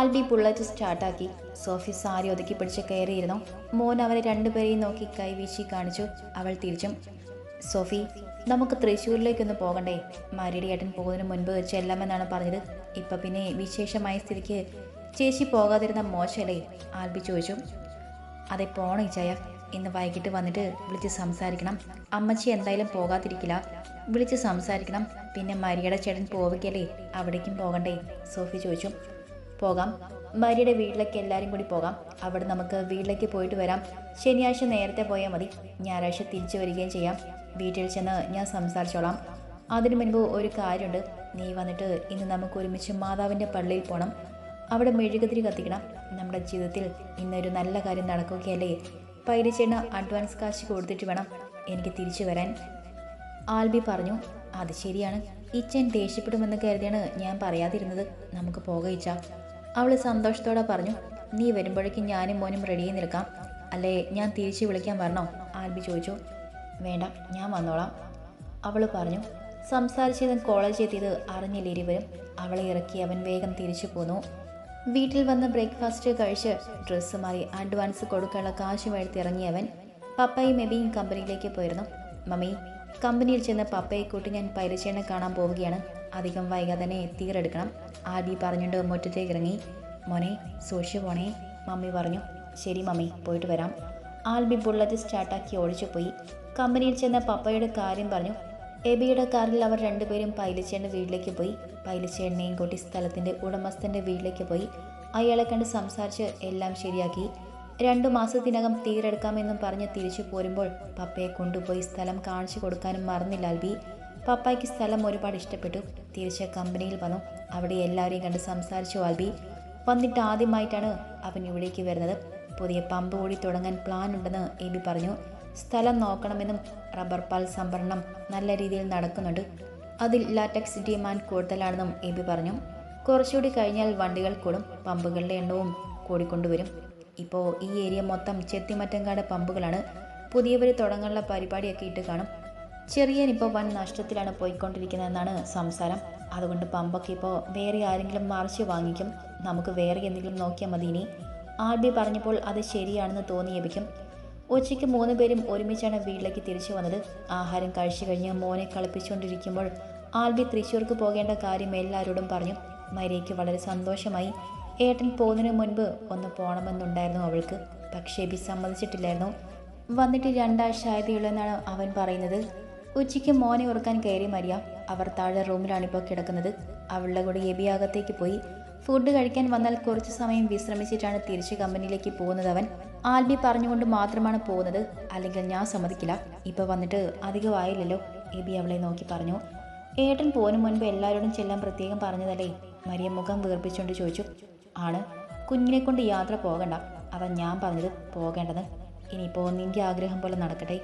Albi bullet സ്റ്റാർട്ടാക്കി. സോഫി സാരി ഒതുക്കി പിടിച്ച് കയറിയിരുന്നു. മോൻ അവരെ രണ്ടുപേരെയും നോക്കി കൈവീശി കാണിച്ചു. അവൾ തിരിച്ചും സോഫി നമുക്ക് തൃശ്ശൂരിലേക്കൊന്ന് പോകണ്ടേ? മരടി ഏട്ടൻ പോകുന്നതിന് മുൻപ് ചെല്ലാമെന്നാണ് പറഞ്ഞത്. ഇപ്പൊ പിന്നെ വിശേഷമായ സ്ഥിതിക്ക് ചേച്ചി പോകാതിരുന്ന മോശമല്ലേ ആൽബി ചോദിച്ചു. അതെ പോണേ ഇച്ചായ ഇന്ന് വൈകിട്ട് വന്നിട്ട് വിളിച്ച് സംസാരിക്കണം. അമ്മച്ചി എന്തായാലും പോകാതിരിക്കില്ല. വിളിച്ച് സംസാരിക്കണം. പിന്നെ മരിയുടെ ചേട്ടൻ പോവുകയല്ലേ? അവിടേക്കും പോകണ്ടേ? സോഫി ചോദിച്ചു. പോകാം. മരിയുടെ വീട്ടിലേക്ക് എല്ലാവരും കൂടി പോകാം. അവിടെ നമുക്ക് വീട്ടിലേക്ക് പോയിട്ട് വരാം. ശനിയാഴ്ച നേരത്തെ പോയാൽ മതി. ഞായറാഴ്ച തിരിച്ചു വരികയും ചെയ്യാം. വീട്ടിൽ ചെന്ന് ഞാൻ സംസാരിച്ചോളാം. അതിനു മുൻപ് ഒരു കാര്യമുണ്ട്. നീ വന്നിട്ട് ഇന്ന് നമുക്ക് ഒരുമിച്ച് മാതാവിന്റെ പള്ളിയിൽ പോകണം അവിടെ മെഴുകുതിരി കത്തിക്കണം. നമ്മുടെ ജീവിതത്തിൽ ഇന്നൊരു നല്ല കാര്യം നടക്കുകയല്ലേ? പൈരച്ചേണ അഡ്വാൻസ് കാശ് കൊടുത്തിട്ട് വേണം എനിക്ക് തിരിച്ചു വരാൻ. ആൽബി പറഞ്ഞു അത് ശരിയാണ്. ഇച്ചൻ ദേഷ്യപ്പെടുമെന്ന് കരുതിയാണ് ഞാൻ പറയാതിരുന്നത്. നമുക്ക് പോകയിച്ച അവൾ സന്തോഷത്തോടെ പറഞ്ഞു നീ വരുമ്പോഴേക്കും ഞാനും മോനും റെഡിയായി നിൽക്കാം. അല്ലേ ഞാൻ തിരിച്ച് വിളിക്കാൻ വരണോ? ആൽബി ചോദിച്ചു. വേണ്ട ഞാൻ വന്നോളാം. അവൾ പറഞ്ഞു. സംസാരിച്ചതും കോളേജ് എത്തിയത് അറിഞ്ഞില്ല ഇരുവരും. അവളെ ഇറക്കി അവൻ വേഗം തിരിച്ചു പോന്നു. വീട്ടിൽ വന്ന് ബ്രേക്ക്ഫാസ്റ്റ് കഴിച്ച് ഡ്രസ്സ് മാറി അഡ്വാൻസ് കൊടുക്കാനുള്ള കാശ് വഴുത്തിറങ്ങി അവൻ പപ്പയും മെബിയും കമ്പനിയിലേക്ക് പോയിരുന്നു. മമ്മി കമ്പനിയിൽ ചെന്ന് പപ്പയെ കൂട്ടി ഞാൻ പരിചയനെ കാണാൻ പോവുകയാണ്. അധികം വൈകാതെ തന്നെ തീരെടുക്കണം. ആദി പറഞ്ഞുകൊണ്ട് മുറ്റത്തേക്ക് ഇറങ്ങി മോനെ സൂക്ഷിച്ചു പോണേ മമ്മി പറഞ്ഞു. ശരി മമ്മി പോയിട്ട് വരാം. ആൽബി ബുള്ളറ്റ് സ്റ്റാർട്ടാക്കി ഓടിച്ചു പോയി. കമ്പനിയിൽ ചെന്ന പപ്പയുടെ കാര്യം പറഞ്ഞു. എബിയുടെ കാറിൽ അവർ രണ്ടുപേരും പൈലച്ചേന്റെ വീട്ടിലേക്ക് പോയി. പൈലച്ചേണ്ണയും കൂട്ടി സ്ഥലത്തിന്റെ ഉടമസ്ഥന്റെ വീട്ടിലേക്ക് പോയി. അയാളെ കണ്ട് സംസാരിച്ച് എല്ലാം ശരിയാക്കി. രണ്ടു മാസത്തിനകം തീരെടുക്കാമെന്നും പറഞ്ഞ് തിരിച്ചു പോരുമ്പോൾ പപ്പയെ കൊണ്ടുപോയി സ്ഥലം കാണിച്ചു കൊടുക്കാനും മറന്നില്ല ആൽബി. പപ്പായ്ക്ക് സ്ഥലം ഒരുപാട് ഇഷ്ടപ്പെട്ടു. തിരിച്ച് കമ്പനിയിൽ വന്നു. അവിടെ എല്ലാവരെയും കണ്ട് സംസാരിച്ചു ആൽബി. വന്നിട്ട് ആദ്യമായിട്ടാണ് അവൻ ഇവിടേക്ക് വരുന്നത്. പുതിയ പമ്പ് കൂടി തുടങ്ങാൻ പ്ലാൻ ഉണ്ടെന്ന് എബി പറഞ്ഞു. സ്ഥലം നോക്കണമെന്നും റബ്ബർ പാൽ സംഭരണം നല്ല രീതിയിൽ നടക്കുന്നുണ്ട്. അതിൽ ലാറ്റക്സ് ഡിമാൻഡ് കൂടുതലാണെന്നും എബി പറഞ്ഞു. കുറച്ചുകൂടി കഴിഞ്ഞാൽ വണ്ടികൾ കൂടും പമ്പുകളുടെ എണ്ണവും കൂടിക്കൊണ്ടുവരും. ഇപ്പോൾ ഈ ഏരിയ മൊത്തം ചെത്തിമറ്റങ്കാട് പമ്പുകളാണ്. പുതിയവർ തുടങ്ങാനുള്ള പരിപാടിയൊക്കെ ഇട്ട് കാണും. ചെറിയൻ ഇപ്പോൾ വൻ നഷ്ടത്തിലാണ് പോയിക്കൊണ്ടിരിക്കുന്നതെന്നാണ് സംസാരം. അതുകൊണ്ട് പമ്പൊക്കെ ഇപ്പോൾ വേറെ ആരെങ്കിലും മറിച്ച് വാങ്ങിക്കും. നമുക്ക് വേറെ എന്തെങ്കിലും നോക്കിയാൽ മതി ഇനി. ആദ്യം പറഞ്ഞപ്പോൾ അത് ശരിയാണെന്ന് തോന്നി ലഭിക്കും. ഉച്ചയ്ക്ക് മൂന്ന് പേരും ഒരുമിച്ചാണ് വീട്ടിലേക്ക് തിരിച്ചു വന്നത്. ആഹാരം കഴിച്ചു കഴിഞ്ഞ് മോനെ കളിപ്പിച്ചുകൊണ്ടിരിക്കുമ്പോൾ ആൽബി തൃശ്ശൂർക്ക് പോകേണ്ട കാര്യം എല്ലാവരോടും പറഞ്ഞു. മരിയയ്ക്ക് വളരെ സന്തോഷമായി. ഏട്ടൻ പോകുന്നതിന് മുൻപ് ഒന്ന് പോകണമെന്നുണ്ടായിരുന്നു അവൾക്ക്. പക്ഷേ ബി സമ്മതിച്ചിട്ടില്ലായിരുന്നു. വന്നിട്ട് രണ്ടാഴ്ച ആയതേ ഉള്ളൂ എന്നാണ് അവൻ പറയുന്നത്. ഉച്ചയ്ക്ക് മോനെ ഉറക്കാൻ കയറി മരിയ അവർ താഴെ റൂമിലാണ് ഇപ്പോൾ കിടക്കുന്നത്. അവളുടെ കൂടെ എബി അകത്തേക്ക് പോയി. ഫുഡ് കഴിക്കാൻ വന്നാൽ കുറച്ച് സമയം വിശ്രമിച്ചിട്ടാണ് തിരിച്ച് കമ്പനിയിലേക്ക് പോകുന്നത് അവൻ. ആൽബി പറഞ്ഞുകൊണ്ട് മാത്രമാണ് പോകുന്നത്. അല്ലെങ്കിൽ ഞാൻ സമ്മതിക്കില്ല. ഇപ്പോൾ വന്നിട്ട് അധികമായില്ലല്ലോ. എബി അവളെ നോക്കി പറഞ്ഞു. ഏട്ടൻ പോകുന്ന മുൻപ് എല്ലാവരോടും ചെല്ലാൻ പ്രത്യേകം പറഞ്ഞതല്ലേ? മരിയ മുഖം വീർപ്പിച്ചുകൊണ്ട് ചോദിച്ചു. ആണ്. കുഞ്ഞിനെ കൊണ്ട് യാത്ര പോകണ്ട. അതാ ഞാൻ പറഞ്ഞത്. പോകേണ്ടത് ഇനിയിപ്പോൾ നിന്റെ ആഗ്രഹം പോലെ നടക്കട്ടെ.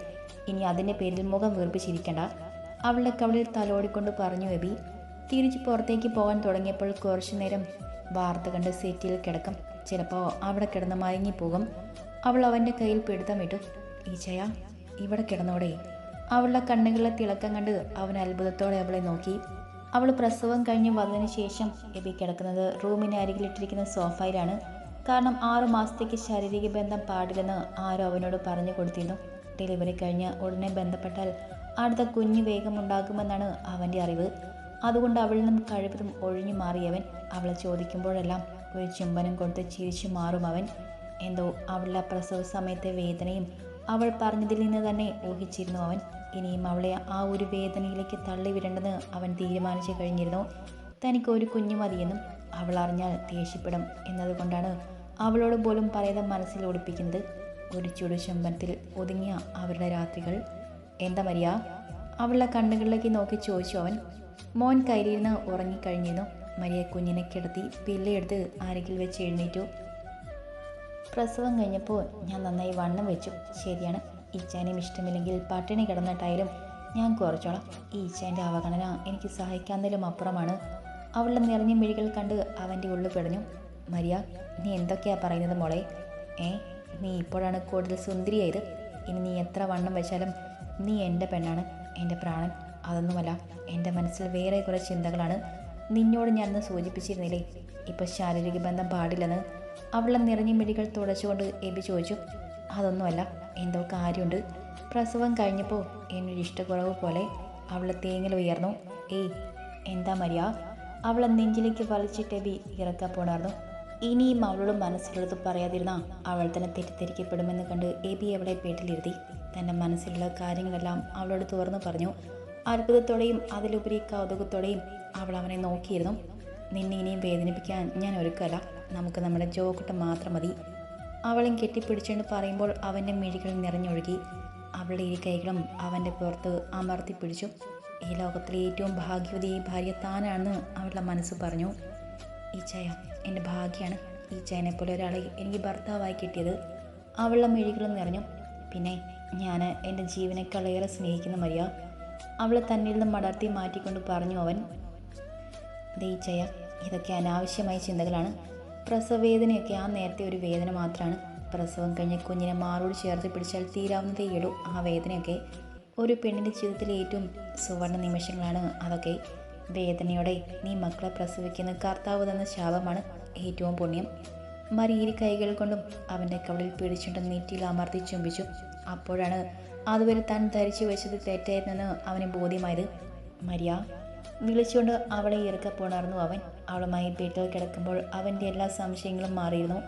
ഇനി അതിന്റെ പേരിൽ മുഖം വീർപ്പിച്ചിരിക്കണ്ട. അവളുടെ കവളിൽ തലോടിക്കൊണ്ട് പറഞ്ഞു എബി തിരിച്ച് പുറത്തേക്ക് പോകാൻ തുടങ്ങിയപ്പോൾ കുറച്ചു നേരം വാർത്ത കണ്ട് സെറ്റിൽ കിടക്കും. ചിലപ്പോൾ അവിടെ കിടന്ന് മയങ്ങിപ്പോകും അവൾ അവന്റെ കയ്യിൽ പിടുത്തം വിട്ടു ഈച്ചയ ഇവിടെ കിടന്നോടെ. അവളുടെ കണ്ണുകളിലെ തിളക്കം കണ്ട് അവൻ അത്ഭുതത്തോടെ അവളെ നോക്കി. അവൾ പ്രസവം കഴിഞ്ഞ് വന്നതിന് ശേഷം എബി കിടക്കുന്നത് റൂമിന് അരികിലിട്ടിരിക്കുന്ന സോഫയിലാണ്. കാരണം ആറു മാസത്തേക്ക് ശാരീരിക ബന്ധം പാടില്ലെന്ന് ആരോ അവനോട് പറഞ്ഞു കൊടുത്തിരുന്നു. ഡെലിവറി കഴിഞ്ഞ് ഉടനെ ബന്ധപ്പെട്ടാൽ അടുത്ത കുഞ്ഞ് വേഗമുണ്ടാകുമെന്നാണ് അവന്റെ അറിവ്. അതുകൊണ്ട് അവളിൽ നിന്നും കഴിവതും ഒഴിഞ്ഞു മാറിയവൻ അവളെ ചോദിക്കുമ്പോഴെല്ലാം ഒരു ചുംബനം കൊടുത്ത് ചിരിച്ചു മാറും അവൻ. എന്തോ അവളുടെ പ്രസവ സമയത്തെ വേദനയും അവൾ പറഞ്ഞതിൽ നിന്ന് തന്നെ ഊഹിച്ചിരുന്നു അവൻ. ഇനിയും അവളെ ആ ഒരു വേദനയിലേക്ക് തള്ളിവിടേണ്ടെന്ന് അവൻ തീരുമാനിച്ചു കഴിഞ്ഞിരുന്നു. തനിക്ക് ഒരു കുഞ്ഞു മതിയെന്നും അവൾ അറിഞ്ഞാൽ ദേഷ്യപ്പെടും എന്നതുകൊണ്ടാണ് അവളോട് പോലും പറയാതെ മനസ്സിൽ ഒളിപ്പിക്കുന്നത് ഒരു ചുടു ചുംബനത്തിൽ ഒതുങ്ങിയ അവരുടെ രാത്രികൾ. എന്താ മരിയ? അവളുടെ കണ്ണുകളിലേക്ക് നോക്കി ചോദിച്ചു അവൻ. മോൻ കയ്യിലിരുന്ന് ഉറങ്ങിക്കഴിഞ്ഞിരുന്നു. മരിയ കുഞ്ഞിനെ കിടത്തി പില്ലയെടുത്ത് ആരെങ്കിൽ വെച്ച് എഴുന്നേറ്റു. പ്രസവം കഴിഞ്ഞപ്പോൾ ഞാൻ നന്നായി വണ്ണം വെച്ചു. ശരിയാണ്. ഈച്ചാനും ഇഷ്ടമില്ലെങ്കിൽ പട്ടിണി കിടന്നിട്ടായാലും ഞാൻ കുറച്ചോളാം. ഈച്ചാന്റെ അവഗണന എനിക്ക് സഹായിക്കാന്നതിലും അപ്പുറമാണ്. അവളുടെ നിറഞ്ഞ മിഴികൾ കണ്ട് അവന്റെ ഉള്ളു പിടഞ്ഞു മരിയ നീ എന്തൊക്കെയാ പറയുന്നത് മോളെ? ഏ നീ ഇപ്പോഴാണ് കൂടുതൽ സുന്ദരിയായത്. ഇനി നീ എത്ര വണ്ണം വെച്ചാലും നീ എന്റെ പെണ്ണാണ് എന്റെ പ്രാണൻ. അതൊന്നുമല്ല എന്റെ മനസ്സിൽ വേറെ കുറേ ചിന്തകളാണ്. നിന്നോട് ഞാനൊന്ന് സൂചിപ്പിച്ചിരുന്നില്ലേ? ഇപ്പോൾ ശാരീരിക ബന്ധം പാടില്ലെന്ന് അവളെ നിറഞ്ഞ മിഴികൾ തുടച്ചുകൊണ്ട് എബി ചോദിച്ചു. അതൊന്നുമല്ല എന്തോ കാര്യമുണ്ട്. പ്രസവം കഴിഞ്ഞപ്പോൾ എന്നൊരു ഇഷ്ടക്കുറവ് പോലെ അവളെ തേങ്ങൽ ഉയർന്നു. ഏയ് എന്താ മരിയ? അവളെ നെഞ്ചിലേക്ക് വലിച്ചിട്ട് എബി ഇറക്കപ്പോണായിരുന്നു ഇനിയും അവളോട് മനസ്സിലുള്ളത് പറയാതിരുന്ന അവൾ തന്നെ തെറ്റിദ്ധരിക്കപ്പെടുമെന്ന് കണ്ട് എബി അവളെ വീട്ടിലിരുത്തി തന്റെ മനസ്സിലുള്ള കാര്യങ്ങളെല്ലാം അവളോട് തുറന്നു പറഞ്ഞു. അത്ഭുതത്തോടെയും അതിലുപരി കൗതുകത്തോടെയും അവൾ അവനെ നോക്കിയിരുന്നു. നിന്നെ ഇനിയും വേദനിപ്പിക്കാൻ ഞാൻ ഒരുക്കല്ല നമുക്ക് നമ്മുടെ ജോക്കിട്ട് മാത്രം മതി. അവളെ കെട്ടിപ്പിടിച്ചുകൊണ്ട് പറയുമ്പോൾ അവന്റെ മിഴികൾ നിറഞ്ഞൊഴുകി. അവളുടെ ഇരു കൈകളും അവന്റെ പുറത്ത് അമർത്തി പിടിച്ചു ഈ ലോകത്തിലെ ഏറ്റവും ഭാഗ്യവതി ഭാര്യ താനാണെന്ന് അവളുടെ മനസ്സ് പറഞ്ഞു. ഈ ചായ എന്റെ ഭാഗ്യമാണ് ഈ ചായനെ പോലെ ഒരാളെ എനിക്ക് ഭർത്താവായി കിട്ടിയത്. അവളുടെ മിഴികളും നിറഞ്ഞു പിന്നെ ഞാൻ എന്റെ ജീവനേക്കാളേറെ സ്നേഹിക്കുന്ന മരിയ. അവളെ തന്നിൽ നിന്ന് മടർത്തി മാറ്റിക്കൊണ്ട് പറഞ്ഞു അവൻ ദയിച്ചയ ഇതൊക്കെ അനാവശ്യമായ ചിന്തകളാണ്. പ്രസവവേദനയൊക്കെ ആ നേരത്തെ ഒരു വേദന മാത്രമാണ് പ്രസവം കഴിഞ്ഞ് കുഞ്ഞിനെ മാറോട് ചേർത്ത് പിടിച്ചാൽ തീരാവുന്നതേയുള്ളൂ ആ വേദനയൊക്കെ ഒരു പെണ്ണിന്റെ ജീവിതത്തിലെ ഏറ്റവും സുവർണ നിമിഷങ്ങളാണ് അതൊക്കെ. വേദനയോടെ നീ മക്കളെ പ്രസവിക്കുന്ന കർത്താവ് തന്ന ശാപമാണ് ഏറ്റവും പുണ്യം. മറി കൈകൾ കൊണ്ടും അവന്റെ കവളിൽ പിടിച്ചുകൊണ്ട് നെറ്റിയിൽ അമർത്തി ചുംബിച്ചു. അപ്പോഴാണ് അതുവരെ താൻ ധരിച്ചു വെച്ചത് തെറ്റായിരുന്നെന്ന് അവന് ബോധ്യമായത്. മരിയ വിളിച്ചുകൊണ്ട് അവളെ ഇറക്കപ്പോണായിരുന്നു അവൻ. അവളുമായി വീട്ടിൽ കിടക്കുമ്പോൾ അവന്റെ എല്ലാ സംശയങ്ങളും മാറിയിരുന്നു.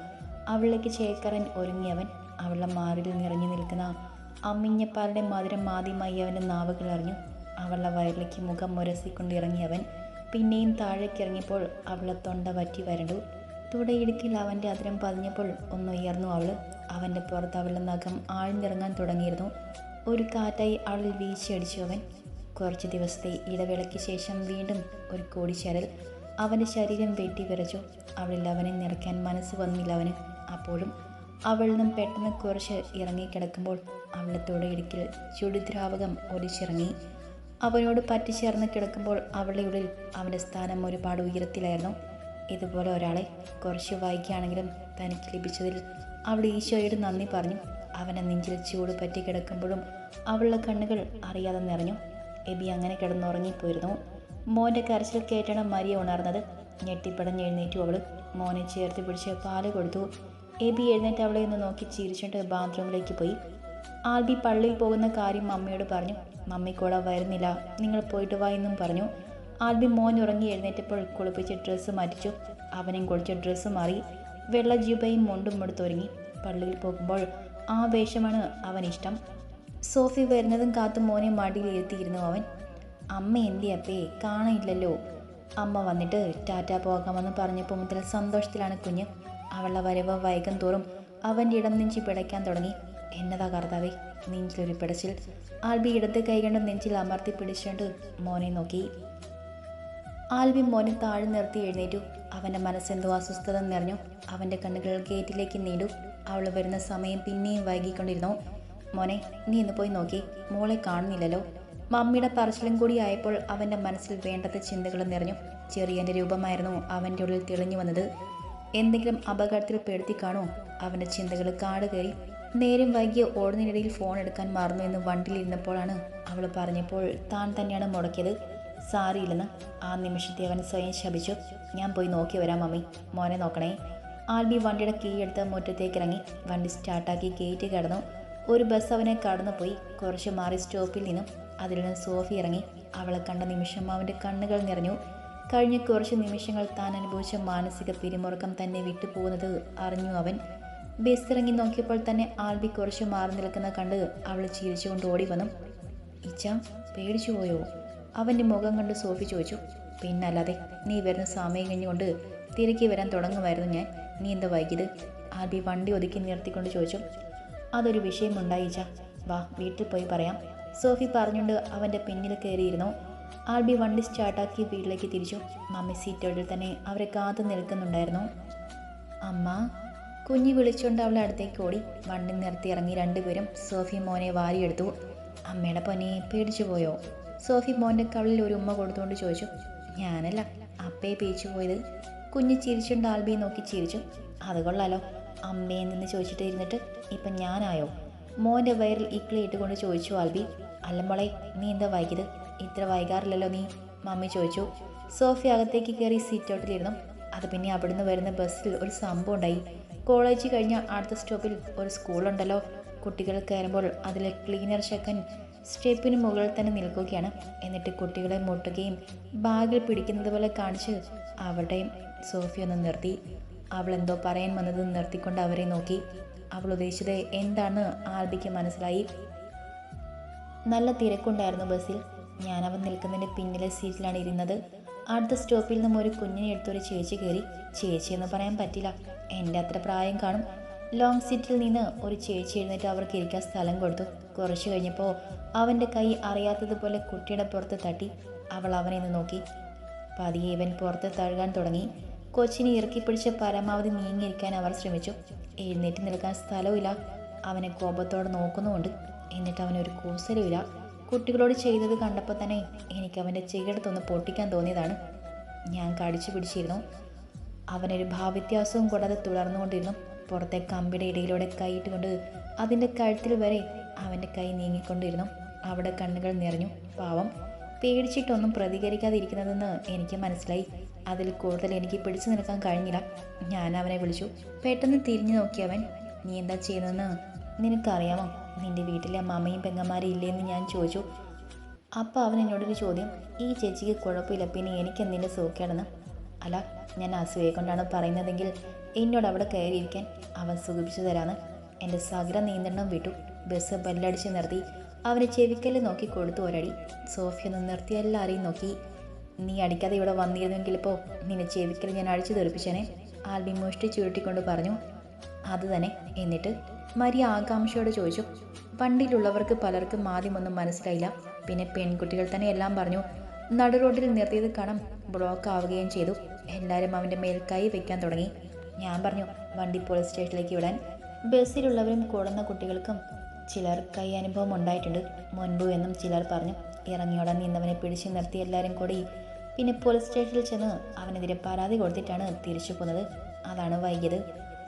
അവളിലേക്ക് ചേക്കറൻ ഒരുങ്ങിയവൻ അവളുടെ മാറിൽ നിറഞ്ഞു നിൽക്കുന്ന അമ്മിഞ്ഞപ്പാലിന്റെ മധുരം ആദ്യമായി അവന്റെ നാവുകൾ അറിഞ്ഞു. അവളുടെ വയറിലേക്ക് മുഖം മുരസിക്കൊണ്ട് ഇറങ്ങിയവൻ പിന്നെയും താഴേക്കിറങ്ങിയപ്പോൾ അവളെ തൊണ്ട പറ്റി വരണ്ടു. തുടയിടുക്കിൽ അവന്റെ അതിരം പതിഞ്ഞപ്പോൾ ഒന്നുയർന്നു അവൾ. അവന്റെ പുറത്ത് അവളുടെ നഖം ആഴ്ന്നിറങ്ങാൻ തുടങ്ങിയിരുന്നു. ഒരു കാറ്റായി അവളിൽ വീശിയടിച്ചു അവൻ. കുറച്ച് ദിവസത്തെ ഇടവേളയ്ക്ക് ശേഷം വീണ്ടും ഒരു കൂടിച്ചേരൽ. അവന്റെ ശരീരം വെട്ടി വിറച്ചു. അവളിൽ അവനെ നിറയ്ക്കാൻ മനസ്സ് വന്നില്ല അവന്. അപ്പോഴും അവളിൽ നിന്നും പെട്ടെന്ന് കുറച്ച് ഇറങ്ങിക്കിടക്കുമ്പോൾ അവളെ തുടയിടുക്കിൽ ചുടുദ്രാവകം ഒലിച്ചിറങ്ങി. അവനോട് പറ്റിച്ചേർന്ന് കിടക്കുമ്പോൾ അവളുടെ ഉള്ളിൽ അവന്റെ സ്ഥാനം ഒരുപാട് ഉയരത്തിലായിരുന്നു. ഇതുപോലെ ഒരാളെ കുറച്ച് വൈകിയാണെങ്കിലും തനിക്ക് ലഭിച്ചതിൽ അവൾ ഈശോയോട് നന്ദി പറഞ്ഞു. അവനെ നെഞ്ചിൽ ചൂട് പറ്റി കിടക്കുമ്പോഴും അവളുടെ കണ്ണുകൾ അറിയാതെ നിറഞ്ഞു. എബി അങ്ങനെ കിടന്നുറങ്ങിപ്പോയിരുന്നു. മോന്റെ കരച്ചിൽ കേട്ടാണ് മരിയ ഉണർന്നത്. ഞെട്ടിപ്പടഞ്ഞ് എഴുന്നേറ്റു അവൾ. മോനെ ചേർത്ത് പിടിച്ച് പാൽ കൊടുത്തു. എബി എഴുന്നേറ്റ് അവളെ ഒന്ന് നോക്കി ചിരിച്ചിട്ട് ബാത്റൂമിലേക്ക് പോയി. ആൽബി പള്ളിയിൽ പോകുന്ന കാര്യം അമ്മയോട് പറഞ്ഞു. മമ്മി കൂട വരുന്നില്ല. നിങ്ങൾ പോയിട്ട് വാ എന്നും പറഞ്ഞു. ആൽബി മോൻ ഉറങ്ങി എഴുന്നേറ്റപ്പോൾ കുളിപ്പിച്ച് ഡ്രസ്സ് മാറ്റിച്ചു. അവനെയും കുളിച്ച് ഡ്രസ്സ് മാറി. വെള്ള ജീബയും മുണ്ടും എടുത്തൊരുങ്ങി പള്ളിയിൽ പോകുമ്പോൾ ആ വേഷമാണ് അവൻ ഇഷ്ടം സോഫി വരുന്നതും കാത്തു മോനെ മടിയിൽ ഇരുത്തിയിരുന്നു അവൻ. അമ്മ എന്തി അപ്പേ കാണാനില്ലല്ലോ. അമ്മ വന്നിട്ട് ടാറ്റ പോകാമെന്ന് പറഞ്ഞപ്പോൾ മുതൽ സന്തോഷത്തിലാണ് കുഞ്ഞ്. അവളുടെ വരവ് വൈകം തോറും അവന്റെ ഇടം നെഞ്ചി പിടയ്ക്കാൻ തുടങ്ങി. എന്നതാ കർത്താവെ നെഞ്ചിലൊരു പിടച്ചിൽ. ആൽബി ഇടത്തെ കൈകൊണ്ട് നെഞ്ചിൽ അമർത്തി പിടിച്ചുകൊണ്ട് മോനെ നോക്കി. ആൽബി മോനെ താഴെ നിർത്തി എഴുന്നേറ്റു. അവന്റെ മനസ്സെന്തോ അസ്വസ്ഥത നിറഞ്ഞു. അവന്റെ കണ്ണുകൾ ഗേറ്റിലേക്ക് നീണ്ടു. അവൾ വരുന്ന സമയം പിന്നെയും വൈകിക്കൊണ്ടിരുന്നു. മോനെ നീ ഇന്ന് പോയി നോക്കി. മോളെ കാണുന്നില്ലല്ലോ. മമ്മിയുടെ പറച്ചിലും കൂടി ആയപ്പോൾ അവന്റെ മനസ്സിൽ വേണ്ടത്തെ ചിന്തകൾ നിറഞ്ഞു. ചെറിയന്റെ രൂപമായിരുന്നു അവന്റെ ഉള്ളിൽ തെളിഞ്ഞു വന്നത്. എന്തെങ്കിലും അപകടത്തിൽ പെടുത്തി കാണോ അവന്റെ ചിന്തകൾ കാട് കയറി നേരം വൈകിയ ഓടുന്നതിനിടയിൽ ഫോൺ എടുക്കാൻ മറന്നു എന്ന് വണ്ടിയിലിരുന്നപ്പോഴാണ് അവൾ പറഞ്ഞപ്പോൾ താൻ തന്നെയാണ് മുടക്കിയത്. സാരിയില്ലെന്ന് ആ നിമിഷത്തെ അവൻ സ്വയം ശപിച്ചു. ഞാൻ പോയി നോക്കി വരാം മമ്മി. മോനെ നോക്കണേ. ആൽബി വണ്ടിയുടെ കീ എടുത്ത് മുറ്റത്തേക്ക് ഇറങ്ങി വണ്ടി സ്റ്റാർട്ടാക്കി ഗേറ്റ് കടന്നു. ഒരു ബസ് അവനെ കടന്നു പോയി കുറച്ച് മാറി സ്റ്റോപ്പിൽ നിന്നും അതിൽ നിന്ന് സോഫി ഇറങ്ങി. അവളെ കണ്ട നിമിഷം അവന്റെ കണ്ണുകൾ നിറഞ്ഞു. കഴിഞ്ഞ കുറച്ച് നിമിഷങ്ങൾ താൻ അനുഭവിച്ച മാനസിക പിരിമുറുക്കം തന്നെ വിട്ടുപോകുന്നത് അറിഞ്ഞു അവൻ. ബസ് ഇറങ്ങി നോക്കിയപ്പോൾ തന്നെ ആൽബി കുറച്ച് മാറി നിൽക്കുന്ന കണ്ട് അവൾ ചിരിച്ചുകൊണ്ട് ഓടി വന്നു. ഇച്ച പേടിച്ചു പോയോ? അവന്റെ മുഖം കണ്ട് സോഫി ചോദിച്ചു. പിന്നല്ലാതെ നീ വരുന്ന സമയം കഴിഞ്ഞുകൊണ്ട് തിരക്കി വരാൻ തുടങ്ങുമായിരുന്നു ഞാൻ. നീ എന്താ വൈകിയത്? ആൽബി വണ്ടി ഒതുക്കി നിർത്തിക്കൊണ്ട് ചോദിച്ചു. അതൊരു വിഷയമുണ്ടായിച്ച വാ വീട്ടിൽ പോയി പറയാം. സോഫി പറഞ്ഞുകൊണ്ട് അവന്റെ പിന്നിൽ കയറിയിരുന്നു. ആൽബി വണ്ടി സ്റ്റാർട്ടാക്കി വീട്ടിലേക്ക് തിരിച്ചു. മമ്മി സീറ്റോടിൽ തന്നെ അവരെ കാത്തു നിൽക്കുന്നുണ്ടായിരുന്നു. അമ്മ കുഞ്ഞി വിളിച്ചുകൊണ്ട് അവളെ അടുത്തേക്ക് ഓടി. വണ്ടി നിർത്തി ഇറങ്ങി രണ്ടുപേരും സോഫി മോനെ വാരിയെടുത്തു. അമ്മയുടെ പൊന്നെ പേടിച്ചു പോയോ? സോഫി മോന്റെ കവളിൽ ഒരു ഉമ്മ കൊടുത്തുകൊണ്ട് ചോദിച്ചു ഞാനല്ല അപ്പയെ പേച്ചു പോയത്. കുഞ്ഞ് ചിരിച്ചുകൊണ്ട് ആൽബിയെ നോക്കി ചിരിച്ചു. അത് കൊള്ളാലോ അമ്മയെ നിന്ന് ചോദിച്ചിട്ട് ഇരുന്നിട്ട് ഇപ്പം ഞാനായോ? മോന്റെ വയറിൽ ഇക്കിളി ഇട്ടുകൊണ്ട് ചോദിച്ചു ആൽബി അല്ല മോളെ നീ എന്താ വൈകിയത് ഇത്ര വൈകാറില്ലല്ലോ നീ മമ്മി ചോദിച്ചു. സോഫി അകത്തേക്ക് കയറി സീറ്റ് ഔട്ടിലിരുന്നു. അത് പിന്നെ അവിടുന്ന് വരുന്ന ബസ്സിൽ ഒരു സംഭവം ഉണ്ടായി. കോളേജ് കഴിഞ്ഞ അടുത്ത സ്റ്റോപ്പിൽ ഒരു സ്കൂളുണ്ടല്ലോ. കുട്ടികൾ കയറുമ്പോൾ അതിലെ ക്ലീനർ ചെക്കൻ സ്റ്റെപ്പിന് മുകളിൽ തന്നെ നിൽക്കുകയാണ്. എന്നിട്ട് കുട്ടികളെ മുട്ടുകയും ബാഗിൽ പിടിക്കുന്നത് പോലെ കാണിച്ച് അവളുടെയും സോഫി ഒന്ന് നിർത്തി. അവൾ എന്തോ പറയാൻ വന്നത് നിർത്തിക്കൊണ്ട് അവരെ നോക്കി. അവൾ ഉദ്ദേശിച്ചത് എന്താണെന്ന് ആൽബിക്ക് മനസ്സിലായി. നല്ല തിരക്കുണ്ടായിരുന്നു ബസ്സിൽ. ഞാൻ അവൻ നിൽക്കുന്നതിന്റെ പിന്നിലെ സീറ്റിലാണ് ഇരുന്നത്. അടുത്ത സ്റ്റോപ്പിൽ നിന്നും ഒരു കുഞ്ഞിനെ എടുത്തൊരു ചേച്ചി കയറി. ചേച്ചി എന്ന് പറയാൻ പറ്റില്ല. എന്റെ അത്ര പ്രായം കാണും. ലോങ് സീറ്റിൽ നിന്ന് ഒരു ചേച്ചി എഴുന്നേറ്റ് അവർക്ക് ഇരിക്കാൻ സ്ഥലം കൊടുത്തു. കുറച്ച് കഴിഞ്ഞപ്പോൾ അവന്റെ കൈ അറിയാത്തതുപോലെ കുട്ടിയുടെ പുറത്ത് തട്ടി അവൾ അവനെ നിന്ന് നോക്കി. പതിയെ ഇവൻ പുറത്ത് തഴുകാൻ തുടങ്ങി. കൊച്ചിനെ ഇറക്കി പിടിച്ച് പരമാവധി നീങ്ങിയിരിക്കാൻ അവർ ശ്രമിച്ചു. എഴുന്നേറ്റ് നിൽക്കാൻ സ്ഥലവുമില്ല. അവനെ കോപത്തോടെ നോക്കുന്നുമുണ്ട്. എന്നിട്ട് അവനൊരു കൂസലുമില്ല. കുട്ടികളോട് ചെയ്തത് കണ്ടപ്പോൾ തന്നെ എനിക്ക് അവന്റെ ചെകിടത്തൊന്ന് പൊട്ടിക്കാൻ തോന്നിയതാണ്. ഞാൻ കടിച്ചു പിടിച്ചിരുന്നു. അവനൊരു ഭാവവ്യത്യാസവും കൂടാതെ തുടർന്നുകൊണ്ടിരുന്നു. പുറത്തെ കമ്പിയുടെ ഇടയിലൂടെ കൈയിട്ടുകൊണ്ട് അതിന്റെ കഴുത്തിൽ വരെ അവന്റെ കൈ നീങ്ങിക്കൊണ്ടിരുന്നു. അവിടെ കണ്ണുകൾ നിറഞ്ഞു. പാവം പേടിച്ചിട്ടൊന്നും പ്രതികരിക്കാതിരിക്കുന്നതെന്ന് എനിക്ക് മനസ്സിലായി. അതിൽ കൂടുതൽ എനിക്ക് പിടിച്ചു നിൽക്കാൻ കഴിഞ്ഞില്ല. ഞാൻ അവനെ വിളിച്ചു. പെട്ടെന്ന് തിരിഞ്ഞു നോക്കിയവൻ നീ എന്താ ചെയ്യുന്നതെന്ന് നിനക്കറിയാമോ? നിന്റെ വീട്ടിലെ അമ്മയും പെങ്ങന്മാരും ഇല്ലേന്ന് ഞാൻ ചോദിച്ചു. അപ്പോൾ അവൻ എന്നോടൊരു ചോദ്യം ഈ ചേച്ചിക്ക് കുഴപ്പമില്ല. പിന്നെ എനിക്ക് എന്തിന്റെ സുഖക്കേടെന്ന്? അല്ല ഞാൻ അസൂയെ കൊണ്ടാണ് പറയുന്നതെങ്കിൽ എന്നോട് അവിടെ കയറിയിരിക്കാൻ അവൻ സുഖിപ്പിച്ചു തരാന്ന്. എന്റെ സകല നിയന്ത്രണം വിട്ടു. ബസ് ബെല്ലടിച്ച് നിർത്തി. അവനെ ചെവിക്കൽ നോക്കി കൊടുത്തു ഒരടി. സോഫിയ ഒന്ന് നിർത്തി എല്ലാവരെയും നോക്കി. നീ അടിക്കാതെ ഇവിടെ വന്നിരുന്നെങ്കിൽ ഇപ്പോൾ നിന്നെ ചെവിക്കൽ ഞാൻ അടിച്ചു തെറിപ്പിച്ചേനെ ആൽബി മുഷ്ടി ചുരുട്ടിക്കൊണ്ട് പറഞ്ഞു. അത് തന്നെ എന്നിട്ട് മരിയ ആകാംക്ഷയോട് ചോദിച്ചു. വണ്ടിയിലുള്ളവർക്ക് പലർക്കും ആദ്യമൊന്നും മനസ്സിലായില്ല. പിന്നെ പെൺകുട്ടികൾ തന്നെ എല്ലാം പറഞ്ഞു നടുറോട്ടിൽ നിർത്തിയത് കണം. ബ്ലോക്ക് ആവുകയും ചെയ്തു. എല്ലാവരും അവന്റെ മേൽ കൈ വെക്കാൻ തുടങ്ങി. ഞാൻ പറഞ്ഞു വണ്ടി പോലീസ് സ്റ്റേഷനിലേക്ക് വിടാൻ. ബസ്സിലുള്ളവരും കൂടുന്ന കുട്ടികൾക്കും ചിലർ കൈ അനുഭവം ഉണ്ടായിട്ടുണ്ട്. മുൻപ് എന്നും ചിലർ പറഞ്ഞു ഇറങ്ങിയോടാൻ നിന്നവനെ പിടിച്ചു നിർത്തി എല്ലാവരും കൂടി. പിന്നെ പോലീസ് സ്റ്റേഷനിൽ ചെന്ന് അവനെതിരെ പരാതി കൊടുത്തിട്ടാണ് തിരിച്ചു പോകുന്നത് അതാണ് വൈകിയത്.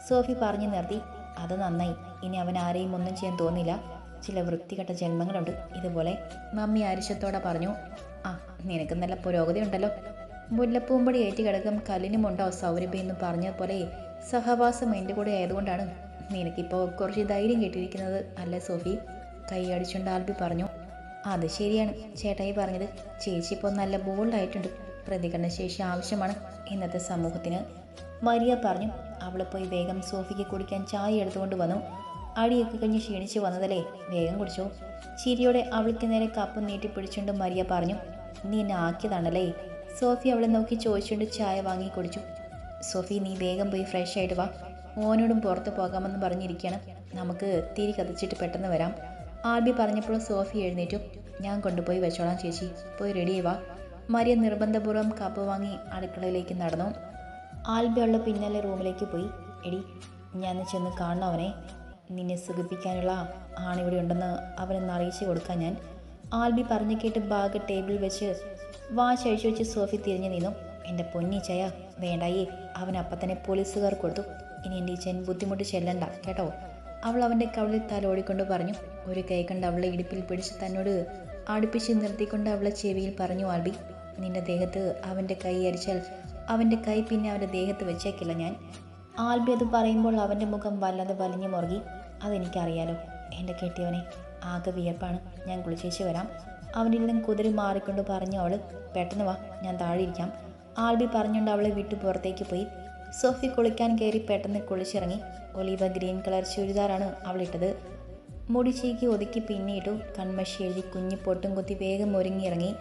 സോഫി പറഞ്ഞു നിർത്തി അത് നന്നായി. ഇനി അവൻ ആരെയും ഒന്നും ചെയ്യാൻ തോന്നില്ല. ചില വൃത്തികെട്ട ജന്മങ്ങളുണ്ട്. ഇതുപോലെ മമ്മി ആരിശത്തോടെ പറഞ്ഞു ആ നിനക്ക് നല്ല പുരോഗതി ഉണ്ടല്ലോ. മുല്ലപ്പൂമ്പടി ഏറ്റി കിടക്കും കല്ലിനുമുണ്ടോ സൗരഭ്യം എന്ന് പറഞ്ഞ പോലെ സഹവാസം എന്റെ കൂടെ ആയതുകൊണ്ടാണ്. നിനക്കിപ്പോൾ കുറച്ച് ധൈര്യം കിട്ടിയിരിക്കുന്നത് അല്ല സോഫി? കൈ അടിച്ചുകൊണ്ട് ആൽബി പറഞ്ഞു അത് ശരിയാണ്. ചേട്ടായി പറഞ്ഞത് ചേച്ചി ഇപ്പോൾ നല്ല ബോൾഡായിട്ടുണ്ട് പ്രതികരണശേഷി ആവശ്യമാണ് ഇന്നത്തെ സമൂഹത്തിന്. മരിയ പറഞ്ഞു അവൾ പോയി വേഗം സോഫിക്ക് കുടിക്കാൻ ചായ എടുത്തുകൊണ്ട് വന്നു. അടിയൊക്കെ കഴിഞ്ഞ് ക്ഷീണിച്ച് വന്നതല്ലേ വേഗം കുടിച്ചോ. ചിരിയോടെ അവൾക്ക് നേരെ കപ്പ് നീട്ടി പിടിച്ചുകൊണ്ട് മരിയ പറഞ്ഞു നീ എന്നെ ആക്കിയതാണല്ലേ. സോഫി അവളെ നോക്കി ചോദിച്ചുകൊണ്ട് ചായ വാങ്ങി കുടിച്ചു. സോഫി നീ വേഗം പോയി ഫ്രഷ് ആയിട്ട് വാ. മോനോടും പുറത്ത് പോകാമെന്ന് പറഞ്ഞിരിക്കുകയാണ് നമുക്ക് തിരി കത്തിച്ചിട്ട് പെട്ടെന്ന് വരാം. ആൽബി പറഞ്ഞപ്പോൾ സോഫി എഴുന്നേറ്റു. ഞാൻ കൊണ്ടുപോയി വെച്ചോളാം ചേച്ചി. പോയി റെഡി വാ. മരിയ നിർബന്ധപൂർവം കപ്പ് വാങ്ങി അടുക്കളയിലേക്ക് നടന്നു. ആൽബി അവളുടെ പിന്നാലെ റൂമിലേക്ക് പോയി. എടി ഞാൻ ചെന്ന് കാണണം അവനെ. നിന്നെ സുഖിപ്പിക്കാനുള്ള ആണിവിടെ ഉണ്ടെന്ന് അവനൊന്ന് അറിയിച്ചു കൊടുക്കാൻ ഞാൻ. ആൽബി പറഞ്ഞു കേട്ട് ബാഗ് ടേബിളിൽ വെച്ച് വാച്ച് ചഴിച്ചു വെച്ച് സോഫി തിരിഞ്ഞു നിന്നു. എന്റെ പൊന്നിച്ചയ വേണ്ടായി. അവൻ അപ്പം തന്നെ പോലീസുകാർ കൊടുത്തു. ഇനി എന്റെ ഈച്ചൻ ബുദ്ധിമുട്ട് ചെല്ലണ്ട കേട്ടോ? അവൾ അവന്റെ കവളിൽ തലോടിക്കൊണ്ട് പറഞ്ഞു. ഒരു കൈ കണ്ട് അവളെ ഇടുപ്പിൽ പിടിച്ച് തന്നോട് അടുപ്പിച്ച് നിർത്തിക്കൊണ്ട് അവളെ ചെവിയിൽ പറഞ്ഞു ആൽബി. നിന്റെ ദേഹത്ത് അവന്റെ കൈ അരിച്ചാൽ അവന്റെ കൈ പിന്നെ അവന്റെ ദേഹത്ത് വെച്ചേക്കില്ല ഞാൻ. ആൽബി അത് പറയുമ്പോൾ അവന്റെ മുഖം വല്ലാതെ വലിഞ്ഞു മുറുകി. അതെനിക്കറിയാലോ എന്റെ കെട്ടിയവനെ. ആകെ വിയർപ്പാണ് ഞാൻ കുളിച്ചേച്ച് വരാം. അവനിൽ നിന്നും കുതിരി മാറിക്കൊണ്ട് പറഞ്ഞു അവൾ പെട്ടെന്ന് വാ ഞാൻ താഴെ ഇരിക്കാം. ആൽബി പറഞ്ഞുകൊണ്ട് അവളെ വിട്ടു പുറത്തേക്ക് പോയി. സോഫി കുളിക്കാൻ കയറി പെട്ടെന്ന് കുളിച്ചിറങ്ങി. ഒലീവ ഗ്രീൻ കളർ ചുരിദാറാണ് അവളിട്ടത് മുടി ചീക്കി ഒതുക്കി പിന്നിട്ടു കൺമഷി എഴുതി കുഞ്ഞു പൊട്ടും കുത്തി വേഗം ഒരുങ്ങിയിറങ്ങി.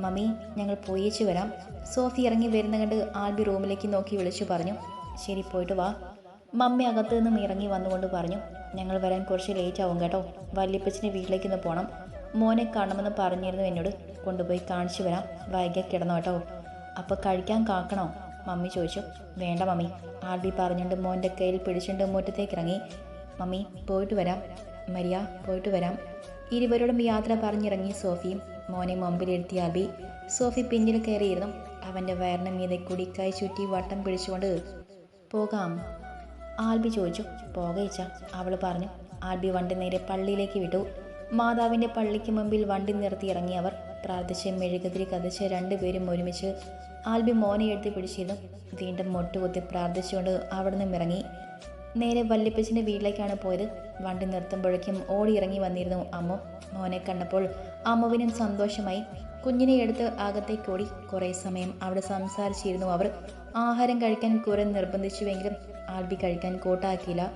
മമ്മി ഞങ്ങൾ പോയേച്ചു വരാം. സോഫി ഇറങ്ങി വരുന്ന കണ്ട് ആൽബി റൂമിലേക്ക് നോക്കി വിളിച്ചു പറഞ്ഞു ശരി പോയിട്ട് വാ. മമ്മി അകത്തു നിന്നും ഇറങ്ങി വന്നുകൊണ്ട് പറഞ്ഞു ഞങ്ങൾ വരാൻ കുറച്ച് ലേറ്റ് ആവും കേട്ടോ. വല്യപ്പച്ചന്റെ വീട്ടിലേക്ക് ഒന്ന് പോകണം മോനെ കാണണമെന്ന് പറഞ്ഞിരുന്നു എന്നോട്. കൊണ്ടുപോയി കാണിച്ചു വരാം. വൈകി കിടന്നു കേട്ടോ. അപ്പോൾ കഴിക്കാൻ കാക്കണോ? മമ്മി ചോദിച്ചു. വേണ്ട മമ്മി. ആൽബി പറഞ്ഞുകൊണ്ട് മോന്റെ കയ്യിൽ പിടിച്ചുകൊണ്ട് മുറ്റത്തേക്ക് ഇറങ്ങി. മമ്മി പോയിട്ട് വരാം. മരിയ പോയിട്ട് വരാം. ഇരുവരോടും യാത്ര പറഞ്ഞിറങ്ങി സോഫിയും മോനെ മുമ്പിലിരുത്തി ആൽബി. സോഫി പിന്നിൽ കയറിയിരുന്നു. അവന്റെ വയറിന് മീതെ കൂടി കൈ ചുറ്റി വട്ടം പിടിച്ചുകൊണ്ട് പോകാം. ആൽബി ചോദിച്ചു. പോകയിച്ച അവൾ പറഞ്ഞു. ആൽബി വണ്ടി നേരെ പള്ളിയിലേക്ക് വിട്ടു. മാതാവിന്റെ പള്ളിക്ക് മുമ്പിൽ വണ്ടി നിർത്തി ഇറങ്ങിയവർ പ്രാർത്ഥിച്ച് മെഴുകുതിരി കഥച്ച് രണ്ടുപേരും ഒരുമിച്ച് ആൽബി മോനെ എടുത്ത് പിടിച്ചിരുന്നു. വീണ്ടും മുട്ടുകുത്തി പ്രാർത്ഥിച്ചുകൊണ്ട് അവിടെ നിന്നും ഇറങ്ങി. നേരെ വല്യപ്പച്ചന്റെ വീട്ടിലേക്കാണ് പോയത്. വണ്ടി നിർത്തുമ്പോഴേക്കും ഇറങ്ങി വന്നിരുന്നു അമ്മ. മോനെ കണ്ടപ്പോൾ അമ്മുവിനും സന്തോഷമായി. കുഞ്ഞിനെ എടുത്ത് അകത്തേക്ക് ഓടി. കുറേ സമയം അവിടെ സംസാരിച്ചിരുന്നു അവർ. ആഹാരം കഴിക്കാൻ കുറെ നിർബന്ധിച്ചുവെങ്കിലും ആൽബി കഴിക്കാൻ കൂട്ടാക്കിയില്ല.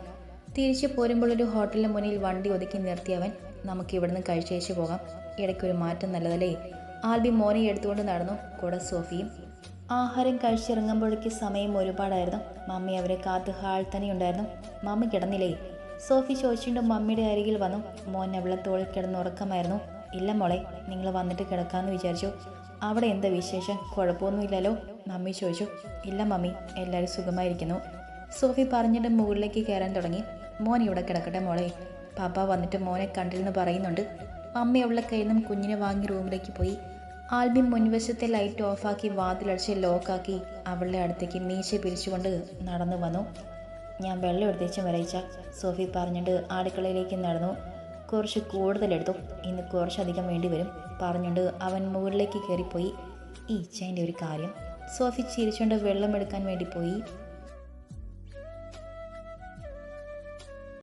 തിരിച്ചു പോരുമ്പോൾ ഒരു ഹോട്ടലിന് മുന്നിൽ വണ്ടി ഒതുക്കി നിർത്തിയവൻ നമുക്ക് ഇവിടുന്ന് കഴിച്ചയച്ചു പോകാം. ഇടയ്ക്കൊരു മാറ്റം നല്ലതല്ലേ? ആൽബി മോനെ എടുത്തുകൊണ്ട് നടന്നു. കൂടെ സോഫിയും ആഹാരം കഴിച്ചിറങ്ങുമ്പോഴേക്ക് സമയം ഒരുപാടായിരുന്നു. മമ്മി അവരെ കാത്ത് ഹാൾ തന്നെ ഉണ്ടായിരുന്നു മമ്മി കിടന്നില്ലേ? സോഫി ചോദിച്ചുകൊണ്ട് മമ്മിയുടെ അരികിൽ വന്നു. മോൻ അവളെ തോളിൽ കിടന്ന് ഉറക്കമായിരുന്നു. ഇല്ല മോളെ നിങ്ങൾ വന്നിട്ട് കിടക്കാമെന്ന് വിചാരിച്ചു. അവിടെ എന്താ വിശേഷം? കുഴപ്പമൊന്നുമില്ലല്ലോ? മമ്മി ചോദിച്ചു. ഇല്ല മമ്മി എല്ലാവരും സുഖമായിരിക്കുന്നു. സോഫി പറഞ്ഞിട്ട് മുകളിലേക്ക് കയറാൻ തുടങ്ങി. മോൻ ഇവിടെ കിടക്കട്ടെ മോളെ. പാപ്പ വന്നിട്ട് മോനെ കണ്ടിരുന്ന് പറയുന്നുണ്ട്. അമ്മ ഉള്ള കയ്യിൽ നിന്നും കുഞ്ഞിനെ വാങ്ങി റൂമിലേക്ക് പോയി. ആൽബിൻ മുൻവശത്തെ ലൈറ്റ് ഓഫാക്കി വാതിലടിച്ച് ലോക്കാക്കി അവളുടെ അടുത്തേക്ക് മീശ പിരിച്ചുകൊണ്ട് നടന്നു വന്നു. ഞാൻ വെള്ളം എടുത്തേച്ചും വരയിച്ച സോഫി പറഞ്ഞിട്ട് അടുക്കളയിലേക്ക് നടന്നു. കുറച്ച് കൂടുതലെടുത്തു ഇന്ന് കുറച്ചധികം വേണ്ടി വരും. പറഞ്ഞുകൊണ്ട് അവൻ മുകളിലേക്ക് കയറിപ്പോയി. ഈ ഇച്ചേന്റെ ഒരു കാര്യം. സോഫി ചിരിച്ചുകൊണ്ട് വെള്ളം എടുക്കാൻ വേണ്ടി പോയി.